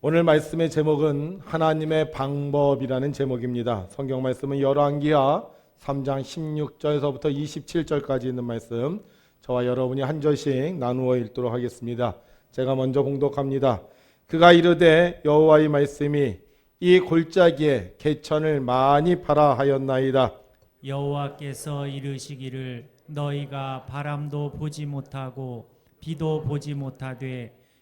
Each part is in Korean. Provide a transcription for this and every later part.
오늘 말씀의 제목은 하나님의 방법이라는 제목입니다. 성경 말씀은 열왕기하 3장 16절에서부터 27절까지 있는 말씀. 저와 여러분이 한 절씩 나누어 읽도록 하겠습니다. 제가 먼저 봉독합니다. 그가 이르되 여호와의 말씀이 이 골짜기에 개천을 많이 팔아 하였나이다. 여호와께서 이르시기를 너희가 바람도 보지 못하고 비도 보지 못하되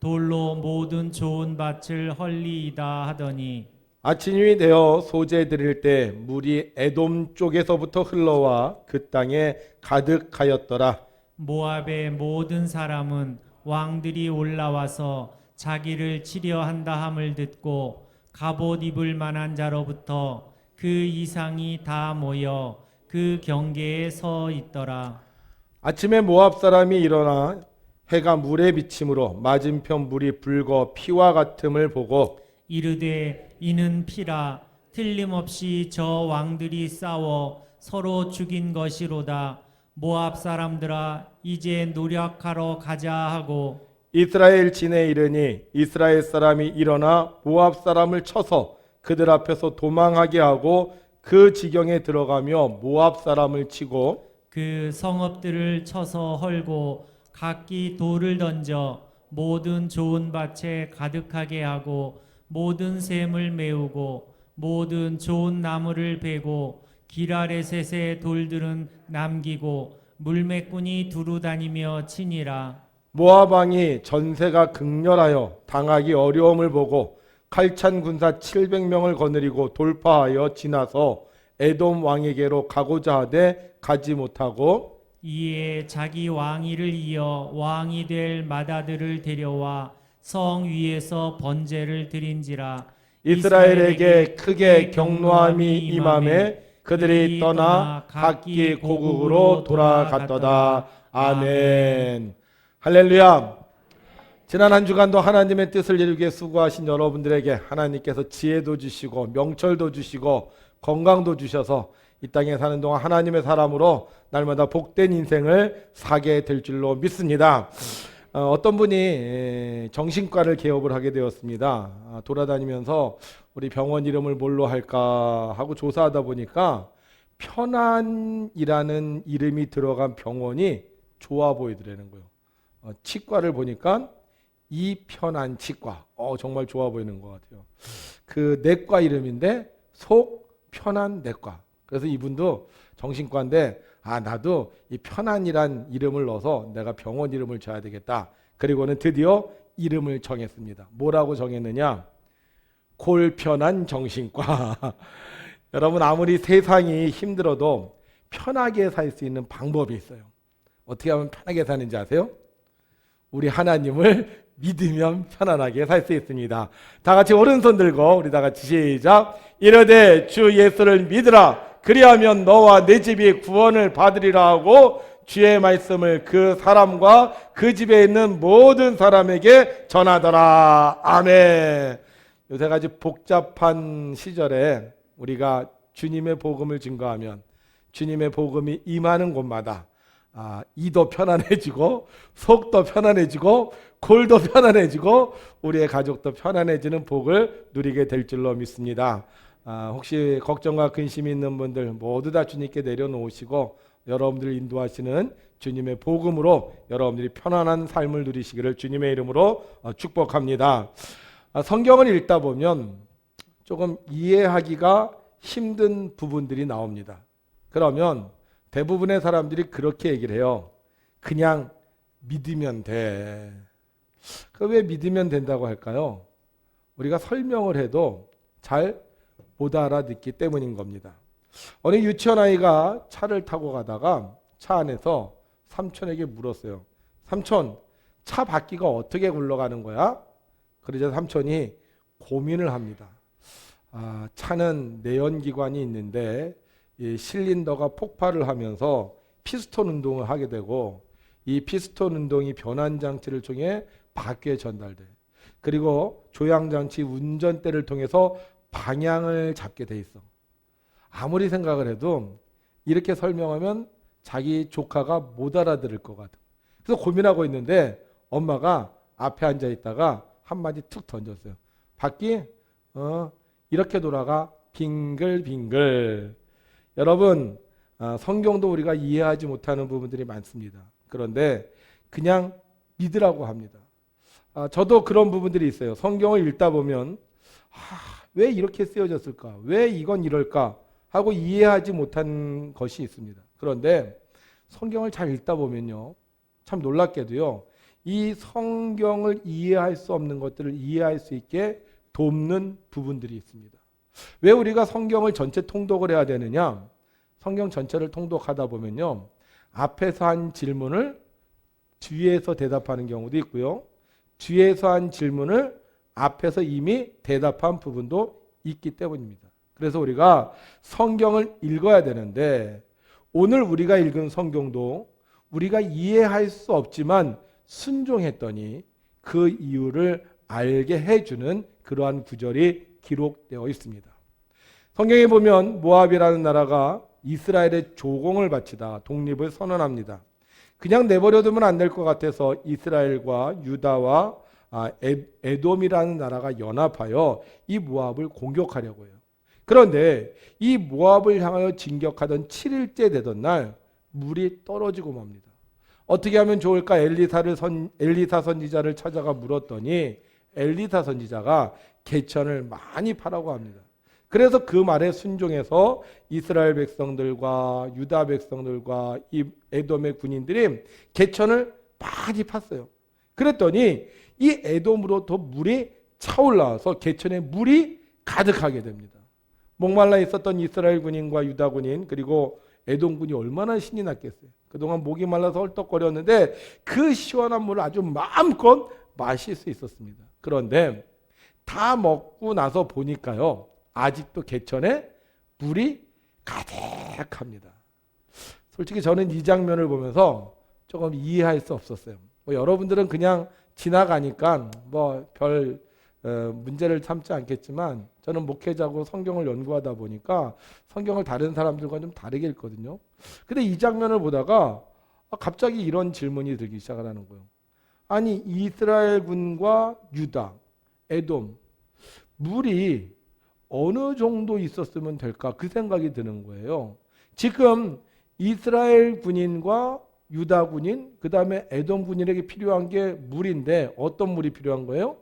돌로 모든 좋은 밭을 헐리이다 하더니 아침이 되어 소재 드릴 때 물이 에돔 쪽에서부터 흘러와 그 땅에 가득하였더라. 모압의 모든 사람은 왕들이 올라와서 자기를 치려 한다 함을 듣고 갑옷 입을 만한 자로부터 그 이상이 다 모여 그 경계에 서 있더라. 아침에 모압 사람이 일어나 해가 물에 비침으로 맞은편 물이 붉어 피와 같음을 보고 이르되 이는 피라. 틀림없이 저 왕들이 싸워 서로 죽인 것이로다. 모압 사람들아 이제 노력하러 가자 하고 이스라엘 진에 이르니 이스라엘 사람이 일어나 모압 사람을 쳐서 그들 앞에서 도망하게 하고 그 지경에 들어가며 모압 사람을 치고 그 성읍들을 쳐서 헐고 각기 돌을 던져 모든 좋은 밭에 가득하게 하고 모든 샘을 메우고 모든 좋은 나무를 베고 기라레셋의 돌들은 남기고 물매꾼이 두루 다니며 치니라. 모압 왕이 전세가 극렬하여 당하기 어려움을 보고 칼찬 군사 700명을 거느리고 돌파하여 지나서 에돔 왕에게로 가고자 하되 가지 못하고 이에 자기 왕위를 이어 왕이 될 마다들을 데려와 성 위에서 번제를 드린지라 이스라엘에게 크게 경노함이 임함에 그들이 떠나 각기 고국으로 돌아갔도다. 아멘. 할렐루야. 지난 한 주간도 하나님의 뜻을 이루기 위해 수고하신 여러분들에게 하나님께서 지혜도 주시고 명철도 주시고 건강도 주셔서 이 땅에 사는 동안 하나님의 사람으로 날마다 복된 인생을 사게 될 줄로 믿습니다. 어, 어떤 분이 에, 정신과를 개업을 하게 되었습니다. 아, 돌아다니면서 우리 병원 이름을 뭘로 할까 하고 조사하다 보니까 편안이라는 이름이 들어간 병원이 좋아 보이더라는 거예요. 어, 치과를 보니까 이 편안 치과. 어, 정말 좋아 보이는 것 같아요. 그 내과 이름인데 속 편안 내과. 그래서 이분도 정신과인데 아 나도 이 편안이란 이름을 넣어서 내가 병원 이름을 줘야 되겠다. 그리고는 드디어 이름을 정했습니다. 뭐라고 정했느냐? 골편한 정신과. 여러분 아무리 세상이 힘들어도 편하게 살 수 있는 방법이 있어요. 어떻게 하면 편하게 사는지 아세요? 우리 하나님을 믿으면 편안하게 살 수 있습니다. 다 같이 오른손 들고 우리 다 같이 시작. 이르되 주 예수를 믿으라. 그리하면 너와 내 집이 구원을 받으리라 하고 주의 말씀을 그 사람과 그 집에 있는 모든 사람에게 전하더라. 아멘. 요새 가지 복잡한 시절에 우리가 주님의 복음을 증거하면 주님의 복음이 임하는 곳마다 아, 이도 편안해지고 속도 편안해지고 골도 편안해지고 우리의 가족도 편안해지는 복을 누리게 될 줄로 믿습니다. 아, 혹시 걱정과 근심이 있는 분들 모두 다 주님께 내려놓으시고 여러분들 인도하시는 주님의 복음으로 여러분들이 편안한 삶을 누리시기를 주님의 이름으로 어, 축복합니다. 아, 성경을 읽다 보면 조금 이해하기가 힘든 부분들이 나옵니다. 그러면 대부분의 사람들이 그렇게 얘기를 해요. 그냥 믿으면 돼. 그 왜 믿으면 된다고 할까요? 우리가 설명을 해도 잘 못 알아듣기 때문인 겁니다. 어느 유치원 아이가 차를 타고 가다가 차 안에서 삼촌에게 물었어요. 삼촌, 차 바퀴가 어떻게 굴러가는 거야? 그러자 삼촌이 고민을 합니다. 아, 차는 내연기관이 있는데 이 실린더가 폭발을 하면서 피스톤 운동을 하게 되고 이 피스톤 운동이 변환 장치를 통해 바퀴에 전달돼. 그리고 조향 장치 운전대를 통해서 방향을 잡게 돼 있어. 아무리 생각을 해도 이렇게 설명하면 자기 조카가 못 알아들을 것 같아. 그래서 고민하고 있는데 엄마가 앞에 앉아 있다가 한마디 툭 던졌어요. 바퀴 어, 이렇게 돌아가 빙글빙글. 여러분 아, 성경도 우리가 이해하지 못하는 부분들이 많습니다. 그런데 그냥 믿으라고 합니다. 아, 저도 그런 부분들이 있어요. 성경을 읽다 보면 아, 왜 이렇게 쓰여졌을까? 왜 이건 이럴까? 하고 이해하지 못한 것이 있습니다. 그런데 성경을 잘 읽다 보면요. 참 놀랍게도요. 이 성경을 이해할 수 없는 것들을 이해할 수 있게 돕는 부분들이 있습니다. 왜 우리가 성경을 전체 통독을 해야 되느냐? 성경 전체를 통독하다 보면요. 앞에서 한 질문을 뒤에서 대답하는 경우도 있고요. 뒤에서 한 질문을 앞에서 이미 대답한 부분도 있기 때문입니다. 그래서 우리가 성경을 읽어야 되는데 오늘 우리가 읽은 성경도 우리가 이해할 수 없지만 순종했더니 그 이유를 알게 해주는 그러한 구절이 기록되어 있습니다. 성경에 보면 모압이라는 나라가 이스라엘의 조공을 바치다 독립을 선언합니다. 그냥 내버려두면 안 될 것 같아서 이스라엘과 유다와 아, 에- 에돔이라는 나라가 연합하여 이 모압을 공격하려고 해요. 그런데 이 모압을 향하여 진격하던 7일째 되던 날 물이 떨어지고 맙니다. 어떻게 하면 좋을까? 엘리사를 선, 엘리사 선지자를 찾아가 물었더니 엘리사 선지자가 개천을 많이 파라고 합니다. 그래서 그 말에 순종해서 이스라엘 백성들과 유다 백성들과 이 에돔의 군인들이 개천을 많이 팠어요. 그랬더니 이 에돔으로부터 물이 차올라와서 개천에 물이 가득하게 됩니다. 목말라 있었던 이스라엘 군인과 유다 군인 그리고 에돔 군이 얼마나 신이 났겠어요. 그동안 목이 말라서 헐떡거렸는데 그 시원한 물을 아주 마음껏 마실 수 있었습니다. 그런데 다 먹고 나서 보니까요. 아직도 개천에 물이 가득합니다. 솔직히 저는 이 장면을 보면서 조금 이해할 수 없었어요. 뭐 여러분들은 그냥 지나가니까 뭐별 문제를 삼지 않겠지만 저는 목회자고 성경을 연구하다 보니까 성경을 다른 사람들과 좀 다르게 읽거든요. 근데 이 장면을 보다가 아, 갑자기 이런 질문이 들기 시작을 하는 거예요. 아니 이스라엘 군과 유다, 에돔 물이 어느 정도 있었으면 될까 그 생각이 드는 거예요. 지금 이스라엘 군인과 유다 군인 그 다음에 에돔 군인에게 필요한 게 물인데 어떤 물이 필요한 거예요?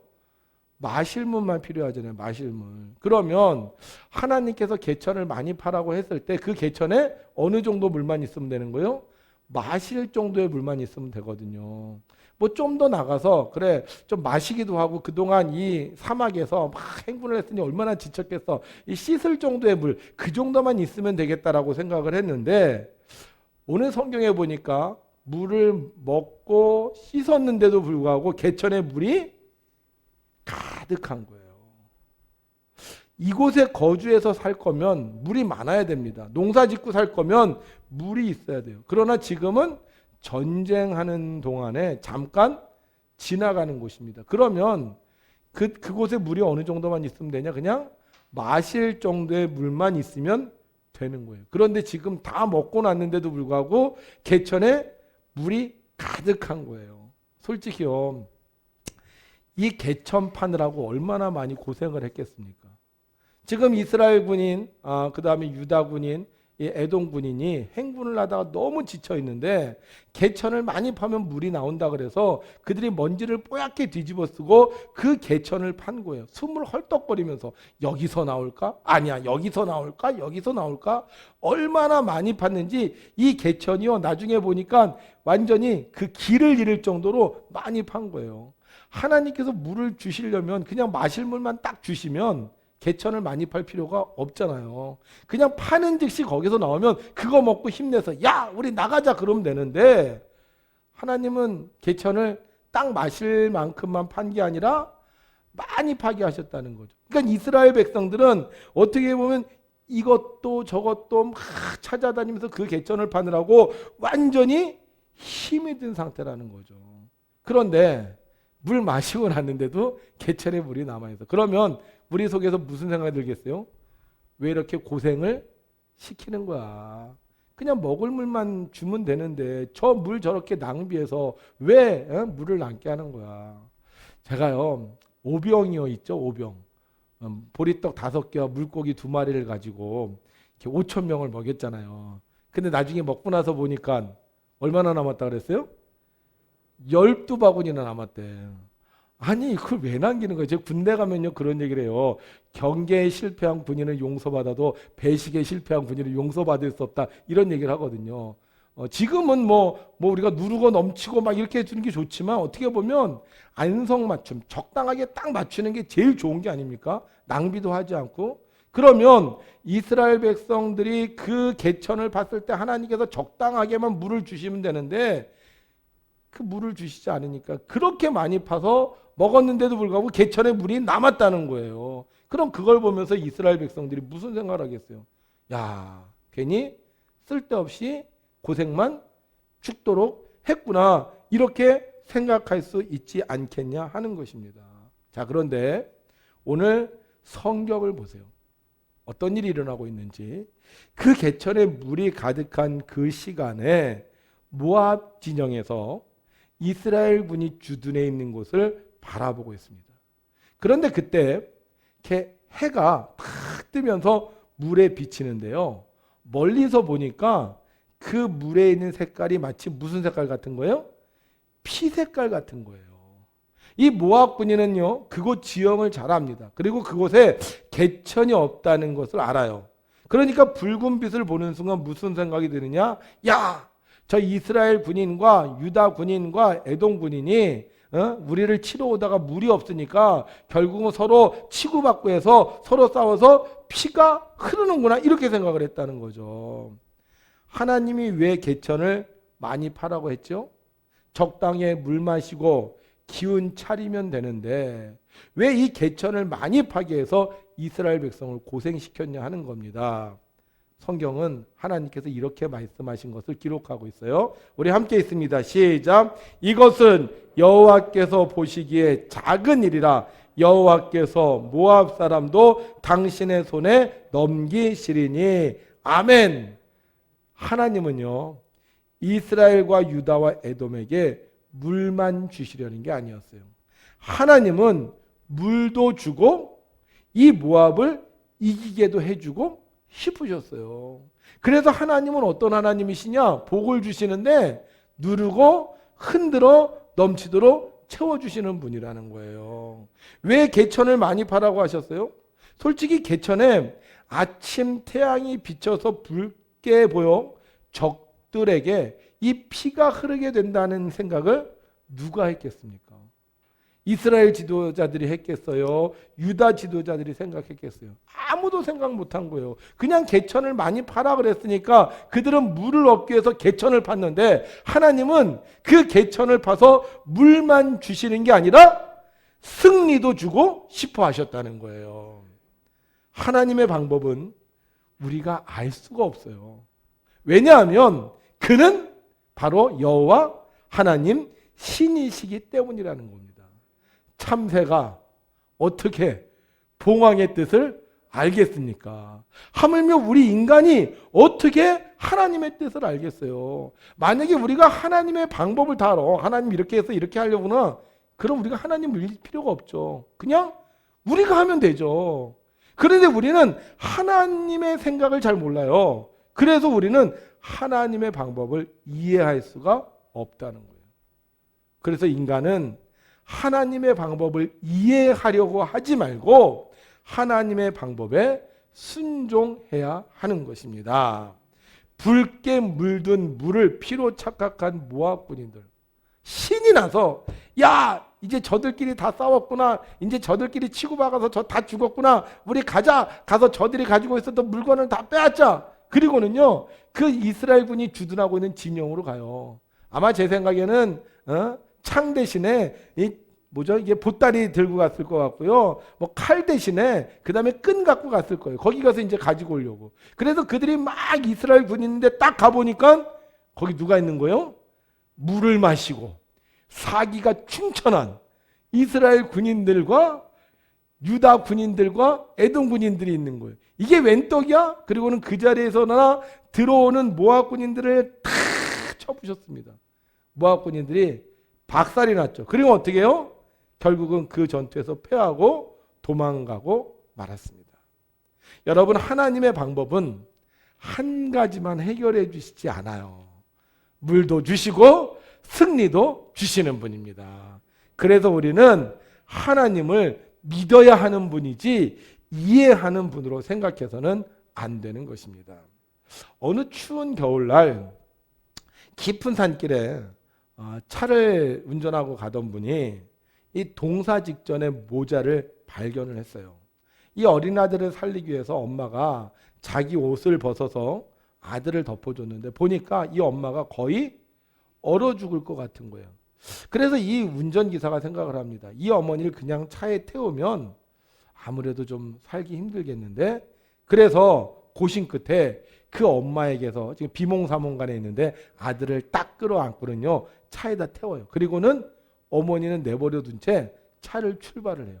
마실 물만 필요하잖아요. 마실 물. 그러면 하나님께서 개천을 많이 파라고 했을 때 그 개천에 어느 정도 물만 있으면 되는 거예요? 마실 정도의 물만 있으면 되거든요. 뭐 좀 더 나가서 그래 좀 마시기도 하고 그동안 이 사막에서 막 행군을 했으니 얼마나 지쳤겠어. 이 씻을 정도의 물 그 정도만 있으면 되겠다라고 생각을 했는데 오늘 성경에 보니까 물을 먹고 씻었는데도 불구하고 개천에 물이 가득한 거예요. 이곳에 거주해서 살 거면 물이 많아야 됩니다. 농사 짓고 살 거면 물이 있어야 돼요. 그러나 지금은 전쟁하는 동안에 잠깐 지나가는 곳입니다. 그러면 그, 그곳에 물이 어느 정도만 있으면 되냐? 그냥 마실 정도의 물만 있으면 되는 거예요. 그런데 지금 다 먹고 났는데도 불구하고 개천에 물이 가득한 거예요. 솔직히요. 이 개천 파느라고 얼마나 많이 고생을 했겠습니까? 지금 이스라엘 군인, 아, 그 다음에 유다 군인, 이 에돔 군인이 행군을 하다가 너무 지쳐 있는데 개천을 많이 파면 물이 나온다 그래서 그들이 먼지를 뽀얗게 뒤집어 쓰고 그 개천을 판 거예요. 숨을 헐떡거리면서 여기서 나올까? 아니야, 여기서 나올까? 여기서 나올까? 얼마나 많이 팠는지 이 개천이요. 나중에 보니까 완전히 그 길을 잃을 정도로 많이 판 거예요. 하나님께서 물을 주시려면 그냥 마실 물만 딱 주시면 개천을 많이 팔 필요가 없잖아요. 그냥 파는 즉시 거기서 나오면 그거 먹고 힘내서 야 우리 나가자 그러면 되는데 하나님은 개천을 딱 마실 만큼만 판 게 아니라 많이 파게 하셨다는 거죠. 그러니까 이스라엘 백성들은 어떻게 보면 이것도 저것도 막 찾아다니면서 그 개천을 파느라고 완전히 힘이 든 상태라는 거죠. 그런데 물 마시고 났는데도 개천에 물이 남아있어. 그러면 우리 속에서 무슨 생각이 들겠어요? 왜 이렇게 고생을 시키는 거야? 그냥 먹을 물만 주면 되는데 저 물 저렇게 낭비해서 왜 어? 물을 남게 하는 거야? 제가요 오병이어 있죠 오병 음, 보리떡 다섯 개와 물고기 두 마리를 가지고 이렇게 5천 명을 먹였잖아요. 근데 나중에 먹고 나서 보니까 얼마나 남았다 그랬어요? 12바구니나 남았대. 아니 그걸 왜 남기는 거예요? 제가 군대 가면요 그런 얘기를 해요. 경계에 실패한 군인은 용서받아도 배식에 실패한 군인은 용서받을 수 없다 이런 얘기를 하거든요. 어, 지금은 뭐, 뭐 우리가 누르고 넘치고 막 이렇게 해주는 게 좋지만 어떻게 보면 안성맞춤 적당하게 딱 맞추는 게 제일 좋은 게 아닙니까? 낭비도 하지 않고 그러면 이스라엘 백성들이 그 개천을 봤을 때 하나님께서 적당하게만 물을 주시면 되는데 그 물을 주시지 않으니까 그렇게 많이 파서 먹었는데도 불구하고 개천에 물이 남았다는 거예요. 그럼 그걸 보면서 이스라엘 백성들이 무슨 생각을 하겠어요? 야, 괜히 쓸데없이 고생만 죽도록 했구나. 이렇게 생각할 수 있지 않겠냐 하는 것입니다. 자, 그런데 오늘 성경을 보세요. 어떤 일이 일어나고 있는지. 그 개천에 물이 가득한 그 시간에 모압 진영에서 이스라엘 군이 주둔해 있는 곳을 바라보고 있습니다. 그런데 그때 이렇게 해가 탁 뜨면서 물에 비치는데요. 멀리서 보니까 그 물에 있는 색깔이 마치 무슨 색깔 같은 거예요? 피 색깔 같은 거예요. 이 모압 군인은요, 그곳 지형을 잘 압니다. 그리고 그곳에 개천이 없다는 것을 알아요. 그러니까 붉은 빛을 보는 순간 무슨 생각이 드느냐? 야, 저 이스라엘 군인과 유다 군인과 에돔 군인이 어? 우리를 치러 오다가 물이 없으니까 결국은 서로 치고받고 해서 서로 싸워서 피가 흐르는구나 이렇게 생각을 했다는 거죠. 하나님이 왜 개천을 많이 파라고 했죠? 적당히 물 마시고 기운 차리면 되는데 왜 이 개천을 많이 파게 해서 이스라엘 백성을 고생시켰냐 하는 겁니다. 성경은 하나님께서 이렇게 말씀하신 것을 기록하고 있어요. 우리 함께 있습니다. 시작. 이것은 여호와께서 보시기에 작은 일이라 여호와께서 모압 사람도 당신의 손에 넘기시리니 아멘. 하나님은요. 이스라엘과 유다와 에돔에게 물만 주시려는 게 아니었어요. 하나님은 물도 주고 이 모압을 이기게도 해주고 싶으셨어요. 그래서 하나님은 어떤 하나님이시냐? 복을 주시는데 누르고 흔들어 넘치도록 채워주시는 분이라는 거예요. 왜 개천을 많이 파라고 하셨어요? 솔직히 개천에 아침 태양이 비쳐서 붉게 보여 적들에게 이 피가 흐르게 된다는 생각을 누가 했겠습니까? 이스라엘 지도자들이 했겠어요? 유다 지도자들이 생각했겠어요? 아무도 생각 못한 거예요. 그냥 개천을 많이 파라 그랬으니까 그들은 물을 얻기 위해서 개천을 팠는데 하나님은 그 개천을 파서 물만 주시는 게 아니라 승리도 주고 싶어 하셨다는 거예요. 하나님의 방법은 우리가 알 수가 없어요. 왜냐하면 그는 바로 여호와 하나님 신이시기 때문이라는 겁니다. 참새가 어떻게 봉황의 뜻을 알겠습니까? 하물며 우리 인간이 어떻게 하나님의 뜻을 알겠어요? 만약에 우리가 하나님의 방법을 다 알아. 하나님 이렇게 해서 이렇게 하려구나. 그럼 우리가 하나님을 믿을 필요가 없죠. 그냥 우리가 하면 되죠. 그런데 우리는 하나님의 생각을 잘 몰라요. 그래서 우리는 하나님의 방법을 이해할 수가 없다는 거예요. 그래서 인간은 하나님의 방법을 이해하려고 하지 말고 하나님의 방법에 순종해야 하는 것입니다. 붉게 물든 물을 피로 착각한 모압 군인들. 신이 나서 야 이제 저들끼리 다 싸웠구나. 이제 저들끼리 치고 박아서 저 다 죽었구나. 우리 가자. 가서 저들이 가지고 있었던 물건을 다 빼앗자. 그리고는요 그 이스라엘 군이 주둔하고 있는 진영으로 가요. 아마 제 생각에는 어? 창 대신에 이 뭐죠? 이게 보따리 들고 갔을 것 같고요. 뭐 칼 대신에 그 다음에 끈 갖고 갔을 거예요. 거기 가서 이제 가지고 오려고. 그래서 그들이 막 이스라엘 군인인데 딱 가보니까 거기 누가 있는 거예요? 물을 마시고 사기가 충천한 이스라엘 군인들과 유다 군인들과 에돔 군인들이 있는 거예요. 이게 웬 떡이야? 그리고는 그 자리에서나 들어오는 모압 군인들을 다 쳐부셨습니다. 모압 군인들이 박살이 났죠. 그리고 어떻게 해요? 결국은 그 전투에서 패하고 도망가고 말았습니다. 여러분 하나님의 방법은 한 가지만 해결해 주시지 않아요. 물도 주시고 승리도 주시는 분입니다. 그래서 우리는 하나님을 믿어야 하는 분이지 이해하는 분으로 생각해서는 안 되는 것입니다. 어느 추운 겨울날 깊은 산길에 어, 차를 운전하고 가던 분이 이 동사 직전에 모자를 발견을 했어요. 이 어린아들을 살리기 위해서 엄마가 자기 옷을 벗어서 아들을 덮어줬는데 보니까 이 엄마가 거의 얼어 죽을 것 같은 거예요. 그래서 이 운전기사가 생각을 합니다. 이 어머니를 그냥 차에 태우면 아무래도 좀 살기 힘들겠는데 그래서 고심 끝에 그 엄마에게서 지금 비몽사몽간에 있는데 아들을 딱 끌어안고는요 차에다 태워요. 그리고는 어머니는 내버려 둔 채 차를 출발을 해요.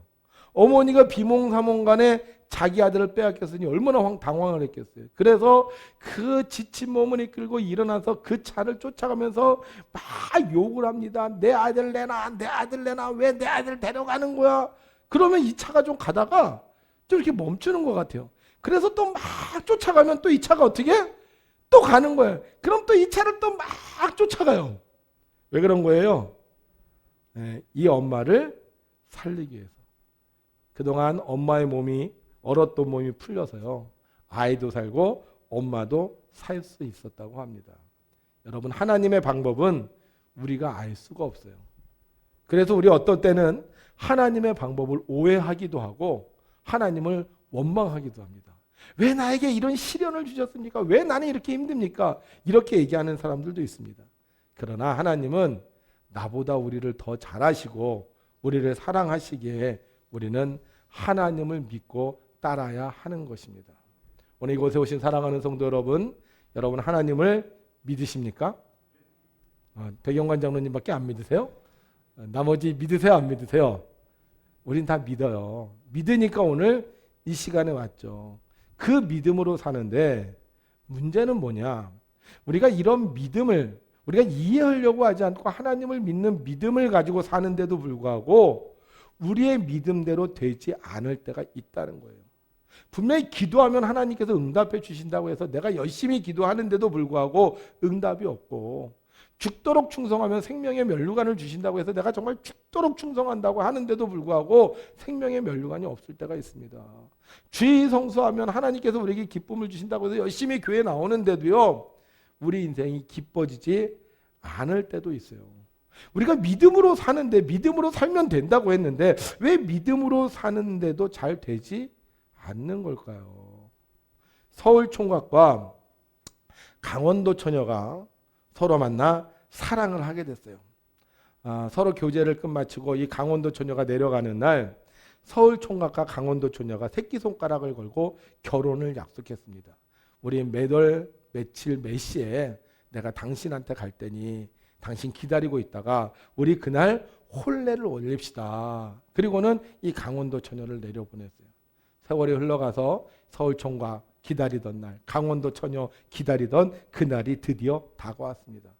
어머니가 비몽사몽간에 자기 아들을 빼앗겼으니 얼마나 황, 당황을 했겠어요. 그래서 그 지친 몸을 이끌고 일어나서 그 차를 쫓아가면서 막 욕을 합니다. 내 아들 내놔, 내 아들 내놔, 왜 내 아들 데려가는 거야? 그러면 이 차가 좀 가다가 좀 이렇게 멈추는 것 같아요. 그래서 또 막 쫓아가면 또 이 차가 어떻게? 또 가는 거예요. 그럼 또 이 차를 또 막 쫓아가요. 왜 그런 거예요? 예, 이 엄마를 살리기 위해서. 그동안 엄마의 몸이 얼었던 몸이 풀려서요. 아이도 살고 엄마도 살 수 있었다고 합니다. 여러분 하나님의 방법은 우리가 알 수가 없어요. 그래서 우리 어떤 때는 하나님의 방법을 오해하기도 하고 하나님을 원망하기도 합니다. 왜 나에게 이런 시련을 주셨습니까? 왜 나는 이렇게 힘듭니까? 이렇게 얘기하는 사람들도 있습니다. 그러나 하나님은 나보다 우리를 더 잘하시고 우리를 사랑하시기에 우리는 하나님을 믿고 따라야 하는 것입니다. 오늘 이곳에 오신 사랑하는 성도 여러분, 여러분 하나님을 믿으십니까? 어, 백영관 장로님밖에 안 믿으세요? 어, 나머지 믿으세요, 안 믿으세요? 우린 다 믿어요. 믿으니까 오늘 이 시간에 왔죠. 그 믿음으로 사는데 문제는 뭐냐? 우리가 이런 믿음을 우리가 이해하려고 하지 않고 하나님을 믿는 믿음을 가지고 사는데도 불구하고 우리의 믿음대로 되지 않을 때가 있다는 거예요. 분명히 기도하면 하나님께서 응답해 주신다고 해서 내가 열심히 기도하는데도 불구하고 응답이 없고 죽도록 충성하면 생명의 면류관을 주신다고 해서 내가 정말 죽도록 충성한다고 하는데도 불구하고 생명의 면류관이 없을 때가 있습니다. 주의 성수하면 하나님께서 우리에게 기쁨을 주신다고 해서 열심히 교회 나오는데도요. 우리 인생이 기뻐지지 않을 때도 있어요. 우리가 믿음으로 사는데 믿음으로 살면 된다고 했는데 왜 믿음으로 사는데도 잘 되지 않는 걸까요? 서울 총각과 강원도 처녀가 서로 만나 사랑을 하게 됐어요. 아, 서로 교제를 끝마치고 이 강원도 처녀가 내려가는 날 서울 총각과 강원도 처녀가 새끼 손가락을 걸고 결혼을 약속했습니다. 우리 매달 며칠 몇 시에 내가 당신한테 갈 테니 당신 기다리고 있다가 우리 그날 혼례를 올립시다. 그리고는 이 강원도 처녀를 내려보냈어요. 세월이 흘러가서 서울 총각 기다리던 날, 강원도 처녀 기다리던 그날이 드디어 다가왔습니다.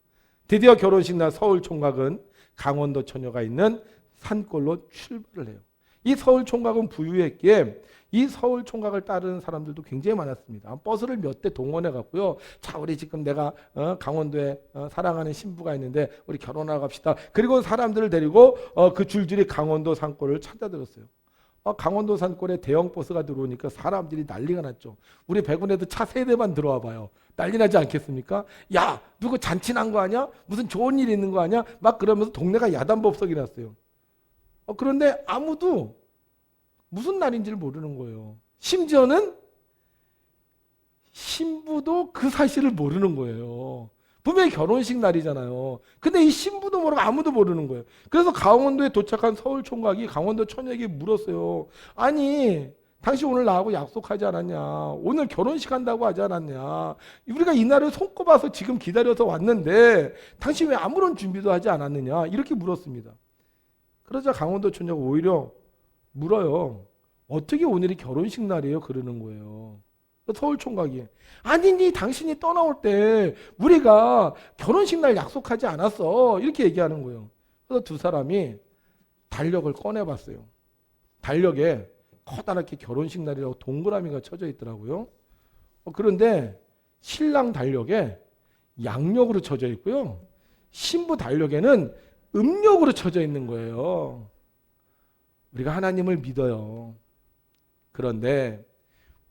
드디어 결혼식 날 서울 총각은 강원도 처녀가 있는 산골로 출발을 해요. 이 서울 총각은 부유했기에 이 서울 총각을 따르는 사람들도 굉장히 많았습니다. 버스를 몇 대 동원해 갖고요. 자, 우리 지금 내가 어, 강원도에 어, 사랑하는 신부가 있는데 우리 결혼하러 갑시다. 그리고 사람들을 데리고 어, 그 줄줄이 강원도 산골을 찾아들었어요. 어, 강원도 산골에 대형 버스가 들어오니까 사람들이 난리가 났죠. 우리 백운에도 차 세 대만 들어와 봐요. 난리 나지 않겠습니까? 야, 누구 잔치 난 거 아니야? 무슨 좋은 일 있는 거 아니야? 막 그러면서 동네가 야단법석이 났어요. 어, 그런데 아무도 무슨 날인지를 모르는 거예요. 심지어는 신부도 그 사실을 모르는 거예요. 분명히 결혼식 날이잖아요. 근데 이 신부도 모르고 아무도 모르는 거예요. 그래서 강원도에 도착한 서울 총각이 강원도 처녀에게 물었어요. 아니, 당신 오늘 나하고 약속하지 않았냐? 오늘 결혼식 한다고 하지 않았냐? 우리가 이날을 손꼽아서 지금 기다려서 왔는데 당신 왜 아무런 준비도 하지 않았느냐? 이렇게 물었습니다. 그러자 강원도 처녀가 오히려 물어요. 어떻게 오늘이 결혼식 날이에요? 그러는 거예요. 서울 총각이 아니니 당신이 떠나올 때 우리가 결혼식 날 약속하지 않았어 이렇게 얘기하는 거예요. 그래서 두 사람이 달력을 꺼내봤어요. 달력에 커다랗게 결혼식 날이라고 동그라미가 쳐져 있더라고요. 어, 그런데 신랑 달력에 양력으로 쳐져 있고요. 신부 달력에는 음력으로 쳐져 있는 거예요. 우리가 하나님을 믿어요. 그런데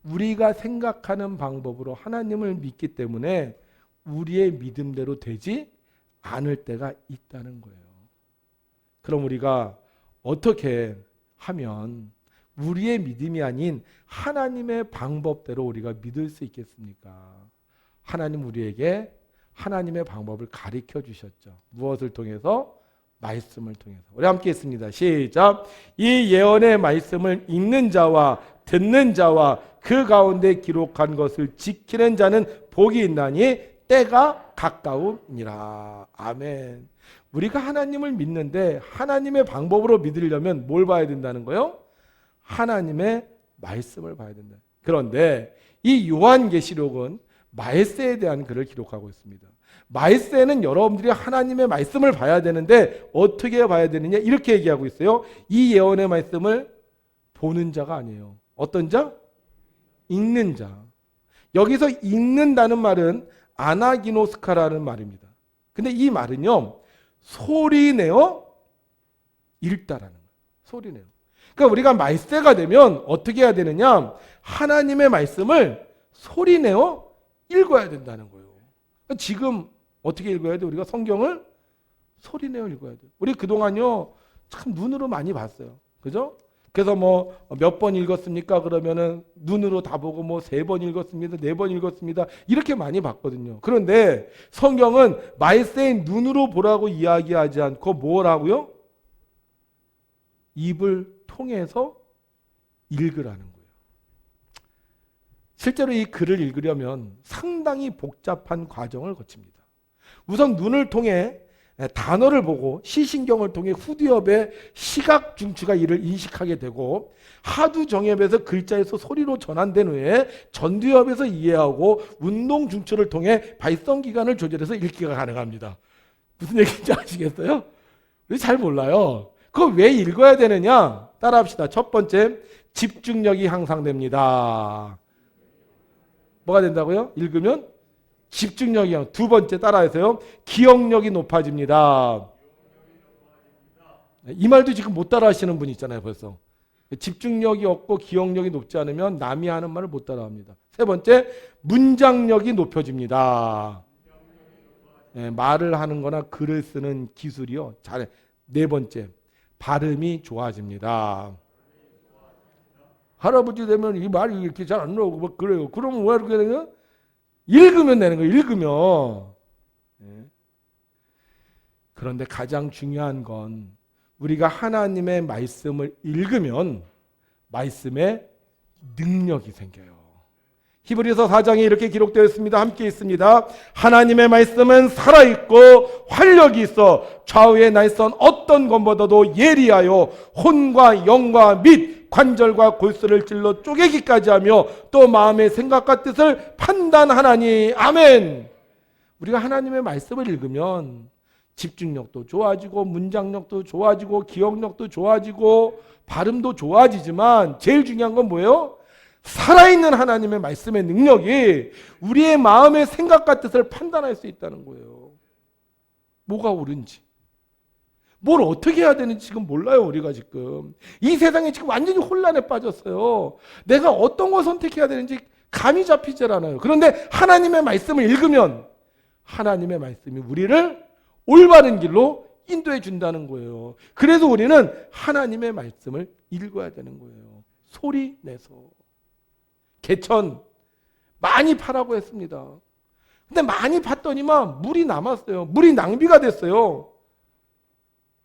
우리가 생각하는 방법으로 하나님을 믿기 때문에 우리의 믿음대로 되지 않을 때가 있다는 거예요. 그럼 우리가 어떻게 하면 우리의 믿음이 아닌 하나님의 방법대로 우리가 믿을 수 있겠습니까? 하나님 우리에게 하나님의 방법을 가르쳐 주셨죠. 무엇을 통해서? 말씀을 통해서. 우리 함께 있습니다. 시작. 이 예언의 말씀을 읽는 자와 듣는 자와 그 가운데 기록한 것을 지키는 자는 복이 있나니 때가 가까우니라. 아멘. 우리가 하나님을 믿는데 하나님의 방법으로 믿으려면 뭘 봐야 된다는 거요? 하나님의 말씀을 봐야 된다. 그런데 이 요한계시록은 말세에 대한 글을 기록하고 있습니다. 말세는 여러분들이 하나님의 말씀을 봐야 되는데 어떻게 봐야 되느냐 이렇게 얘기하고 있어요. 이 예언의 말씀을 보는 자가 아니에요. 어떤 자? 읽는 자. 여기서 읽는다는 말은 아나기노스카라는 말입니다. 근데 이 말은요. 소리 내어 읽다라는 거예요. 소리 내어. 그러니까 우리가 말세가 되면 어떻게 해야 되느냐? 하나님의 말씀을 소리 내어 읽어야 된다는 거예요. 그러니까 지금 어떻게 읽어야 돼? 우리가 성경을 소리 내어 읽어야 돼. 우리 그동안요. 참 눈으로 많이 봤어요. 그죠? 그래서 뭐 몇 번 읽었습니까? 그러면은 눈으로 다 보고 뭐 세 번 읽었습니다. 네 번 읽었습니다. 이렇게 많이 봤거든요. 그런데 성경은 말세인 눈으로 보라고 이야기하지 않고 뭐라고요? 입을 통해서 읽으라는 거예요. 실제로 이 글을 읽으려면 상당히 복잡한 과정을 거칩니다. 우선 눈을 통해 단어를 보고 시신경을 통해 후두엽의 시각 중추가 이를 인식하게 되고 하두 정엽에서 글자에서 소리로 전환된 후에 전두엽에서 이해하고 운동 중추를 통해 발성 기관을 조절해서 읽기가 가능합니다. 무슨 얘기인지 아시겠어요? 잘 몰라요. 그거 왜 읽어야 되느냐? 따라합시다. 첫 번째, 집중력이 향상됩니다. 뭐가 된다고요? 읽으면 집중력이요. 두 번째 따라해서요. 기억력이 높아집니다. 이 말도 지금 못 따라하시는 분 있잖아요, 벌써. 집중력이 없고 기억력이 높지 않으면 남이 하는 말을 못 따라합니다. 세 번째, 문장력이 높여집니다. 예, 말을 하는 거나 글을 쓰는 기술이요. 잘, 네 번째, 발음이 좋아집니다. 할아버지 되면 이 말이 이렇게 잘 안 나오고 막 그래요. 그러면 왜 이렇게 되냐? 읽으면 되는 거예요. 읽으면. 예. 그런데 가장 중요한 건 우리가 하나님의 말씀을 읽으면 말씀에 능력이 생겨요. 히브리서 4장에 이렇게 기록되어 있습니다. 함께 있습니다. 하나님의 말씀은 살아있고 활력이 있어 좌우에 날선 어떤 것보다도 예리하여 혼과 영과 및 관절과 골수를 찔러 쪼개기까지 하며 또 마음의 생각과 뜻을 판단하나니 아멘. 우리가 하나님의 말씀을 읽으면 집중력도 좋아지고 문장력도 좋아지고 기억력도 좋아지고 발음도 좋아지지만 제일 중요한 건 뭐예요? 살아있는 하나님의 말씀의 능력이 우리의 마음의 생각과 뜻을 판단할 수 있다는 거예요. 뭐가 옳은지. 뭘 어떻게 해야 되는지 지금 몰라요, 우리가 지금. 이 세상에 지금 완전히 혼란에 빠졌어요. 내가 어떤 걸 선택해야 되는지 감이 잡히질 않아요. 그런데 하나님의 말씀을 읽으면 하나님의 말씀이 우리를 올바른 길로 인도해 준다는 거예요. 그래서 우리는 하나님의 말씀을 읽어야 되는 거예요. 소리 내서. 개천 많이 파라고 했습니다. 근데 많이 봤더니만 물이 남았어요. 물이 낭비가 됐어요.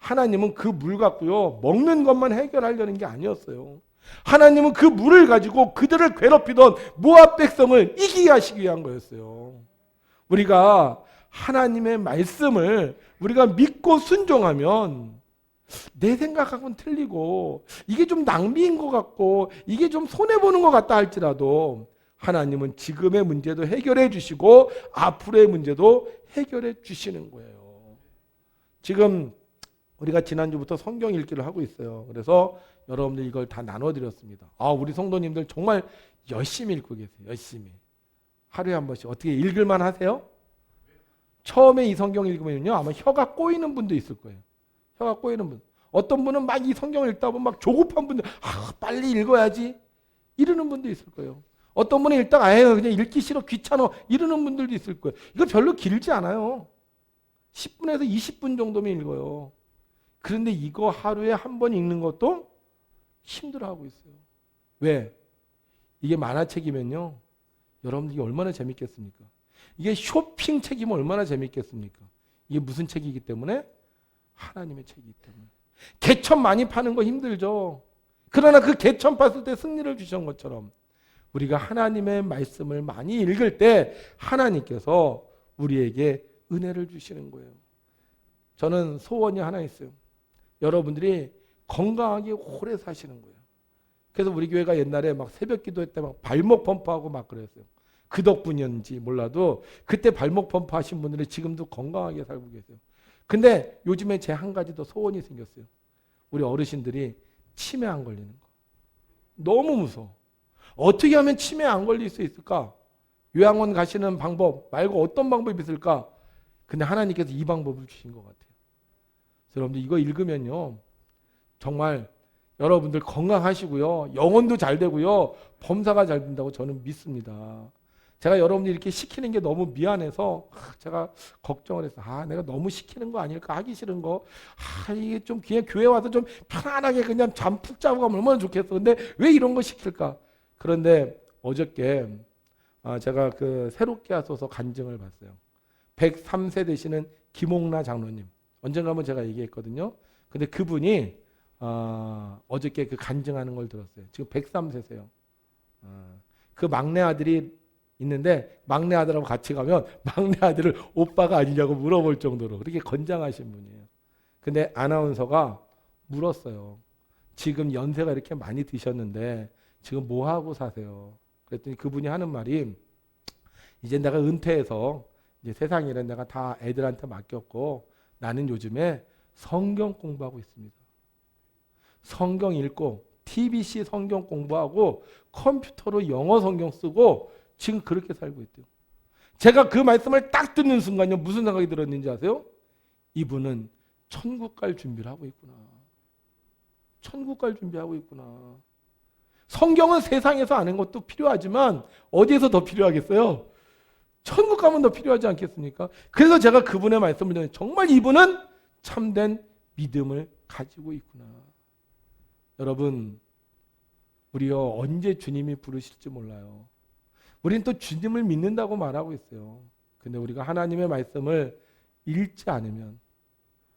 하나님은 그 물 갖고요. 먹는 것만 해결하려는 게 아니었어요. 하나님은 그 물을 가지고 그들을 괴롭히던 모압 백성을 이기게 하시기 위한 거였어요. 우리가 하나님의 말씀을 우리가 믿고 순종하면 내 생각하고는 틀리고 이게 좀 낭비인 것 같고 이게 좀 손해 보는 것 같다 할지라도 하나님은 지금의 문제도 해결해 주시고 앞으로의 문제도 해결해 주시는 거예요. 지금 우리가 지난주부터 성경 읽기를 하고 있어요. 그래서 여러분들 이걸 다 나눠 드렸습니다. 아, 우리 성도님들 정말 열심히 읽고 계세요. 열심히. 하루에 한 번씩 어떻게 읽을만 하세요? 처음에 이 성경 읽으면요. 아마 혀가 꼬이는 분도 있을 거예요. 혀가 꼬이는 분. 어떤 분은 막 이 성경을 읽다 보면 막 조급한 분들, 아, 빨리 읽어야지. 이러는 분도 있을 거예요. 어떤 분은 읽다가 아유 그냥 읽기 싫어 귀찮아 이러는 분들도 있을 거예요. 이거 별로 길지 않아요. 10분에서 20분 정도면 읽어요. 그런데 이거 하루에 한 번 읽는 것도 힘들어하고 있어요. 왜? 이게 만화책이면요. 여러분들 이게 얼마나 재밌겠습니까? 이게 쇼핑 책이면 얼마나 재밌겠습니까? 이게 무슨 책이기 때문에? 하나님의 책이기 때문에. 개천 많이 파는 거 힘들죠. 그러나 그 개천 팠을 때 승리를 주신 것처럼 우리가 하나님의 말씀을 많이 읽을 때 하나님께서 우리에게 은혜를 주시는 거예요. 저는 소원이 하나 있어요. 여러분들이 건강하게 오래 사시는 거예요. 그래서 우리 교회가 옛날에 막 새벽 기도회 때 막 발목 펌프하고 막 그랬어요. 그 덕분이었는지 몰라도 그때 발목 펌프 하신 분들이 지금도 건강하게 살고 계세요. 근데 요즘에 제 한 가지 더 소원이 생겼어요. 우리 어르신들이 치매 안 걸리는 거. 너무 무서워. 어떻게 하면 치매 안 걸릴 수 있을까? 요양원 가시는 방법 말고 어떤 방법이 있을까? 근데 하나님께서 이 방법을 주신 것 같아요. 여러분들 이거 읽으면요. 정말 여러분들 건강하시고요. 영혼도 잘 되고요. 범사가 잘 된다고 저는 믿습니다. 제가 여러분들 이렇게 시키는 게 너무 미안해서 아, 제가 걱정을 했어요. 아, 내가 너무 시키는 거 아닐까? 하기 싫은 거. 아, 이게 좀 그냥 교회 와서 좀 편안하게 그냥 잠 푹 자고 가면 얼마나 좋겠어. 근데 왜 이런 거 시킬까? 그런데 어저께 아, 제가 그 새롭게 하소서 간증을 봤어요. 103세 되시는 김옥나 장로님. 언젠가 한번 제가 얘기했거든요. 근데 그분이 아, 어저께 그 간증하는 걸 들었어요. 지금 103세세요. 그 막내 아들이 있는데 막내 아들하고 같이 가면 막내 아들을 오빠가 아니냐고 물어볼 정도로 그렇게 건장하신 분이에요. 근데 아나운서가 물었어요. 지금 연세가 이렇게 많이 드셨는데 지금 뭐 하고 사세요? 그랬더니 그분이 하는 말이 이제 내가 은퇴해서 이제 세상 일은 내가 다 애들한테 맡겼고 나는 요즘에 성경 공부하고 있습니다. 성경 읽고 TBC 성경 공부하고 컴퓨터로 영어 성경 쓰고 지금 그렇게 살고 있대요. 제가 그 말씀을 딱 듣는 순간요 무슨 생각이 들었는지 아세요? 이분은 천국 갈 준비를 하고 있구나. 천국 갈 준비하고 있구나. 성경은 세상에서 아는 것도 필요하지만 어디에서 더 필요하겠어요? 천국 가면 더 필요하지 않겠습니까? 그래서 제가 그분의 말씀을 듣는 정말 이분은 참된 믿음을 가지고 있구나. 여러분, 우리요 언제 주님이 부르실지 몰라요. 우리는 또 주님을 믿는다고 말하고 있어요. 근데 우리가 하나님의 말씀을 읽지 않으면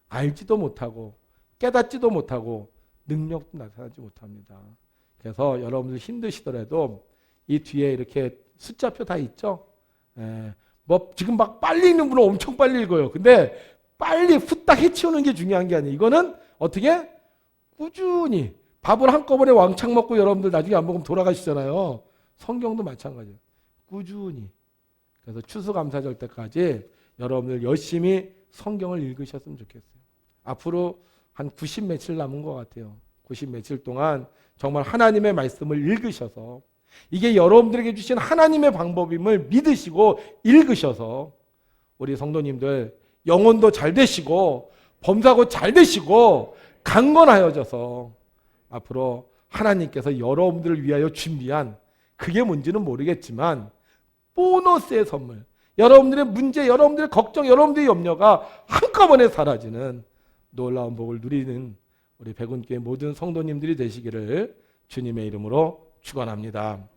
알지도 못하고 깨닫지도 못하고 능력도 나타나지 못합니다. 그래서 여러분들 힘드시더라도 이 뒤에 이렇게 숫자표 다 있죠? 예, 뭐 지금 막 빨리 읽는 분은 엄청 빨리 읽어요. 근데 빨리 후딱 해치우는 게 중요한 게 아니에요. 이거는 어떻게 꾸준히 밥을 한꺼번에 왕창 먹고 여러분들 나중에 안 먹으면 돌아가시잖아요. 성경도 마찬가지예요. 꾸준히. 그래서 추수감사절 때까지 여러분들 열심히 성경을 읽으셨으면 좋겠어요. 앞으로 한 90 며칠 남은 것 같아요. 90 며칠 동안 정말 하나님의 말씀을 읽으셔서 이게 여러분들에게 주신 하나님의 방법임을 믿으시고 읽으셔서 우리 성도님들 영혼도 잘 되시고 범사고 잘 되시고 강건하여져서 앞으로 하나님께서 여러분들을 위하여 준비한 그게 뭔지는 모르겠지만 보너스의 선물 여러분들의 문제, 여러분들의 걱정, 여러분들의 염려가 한꺼번에 사라지는 놀라운 복을 누리는 우리 백운교회 모든 성도님들이 되시기를 주님의 이름으로 축원합니다.